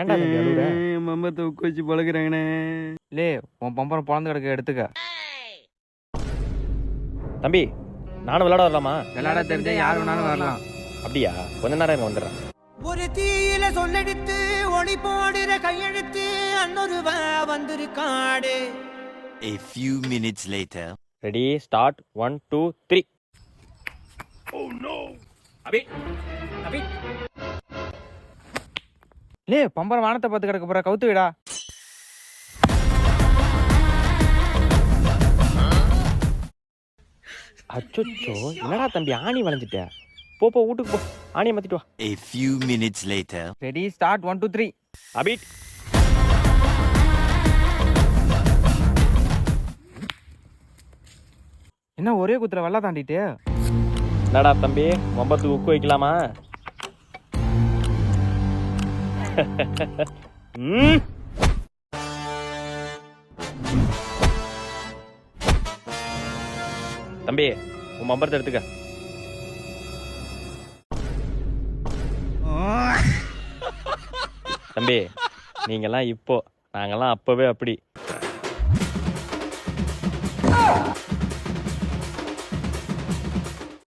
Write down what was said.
ஏன்டா மம்பத்தை உக்க வச்சு பழகுறாங்கண்ணே. லே உன் பம்பரம் பிறந்து கிடக்க எடுத்துக்க. தம்பி நானும் விளையாட வரலாமா? விளையாட தெரிஞ்சா யார் வேணாலும் வரலாம். அப்படியா? கொஞ்ச நேரம் இங்க வந்துடுறேன். ஒரு தீயில சொல்லெடுத்து ஒளி போடுற கையெழுத்து அன்னொருவ வந்திருக்காடு. A few minutes later. Ready start one two three அபி அபி. லே பம்பரம் வானத்தை பார்த்து கிடக்க போற கவுத்து விடா? அச்சோச்சோ என்னடா தம்பி ஆணி வளைஞ்சிட்ட? போ போ வீட்டுக்கு போ. ஆணியை மாத்திட்டு வா. A few minutes later. Ready start one two three அபிட் என்ன ஒரே குத்துற வெள்ளா தாண்டிட்டு? என்னடா தம்பி ஒம்பத்துக்கு உக்கு வைக்கலாமா? ம். தம்பி உன் மம்பரத்தை எடுத்துக்க. தம்பி நீங்கெல்லாம் இப்போ நாங்கெல்லாம் அப்பவே அப்படி.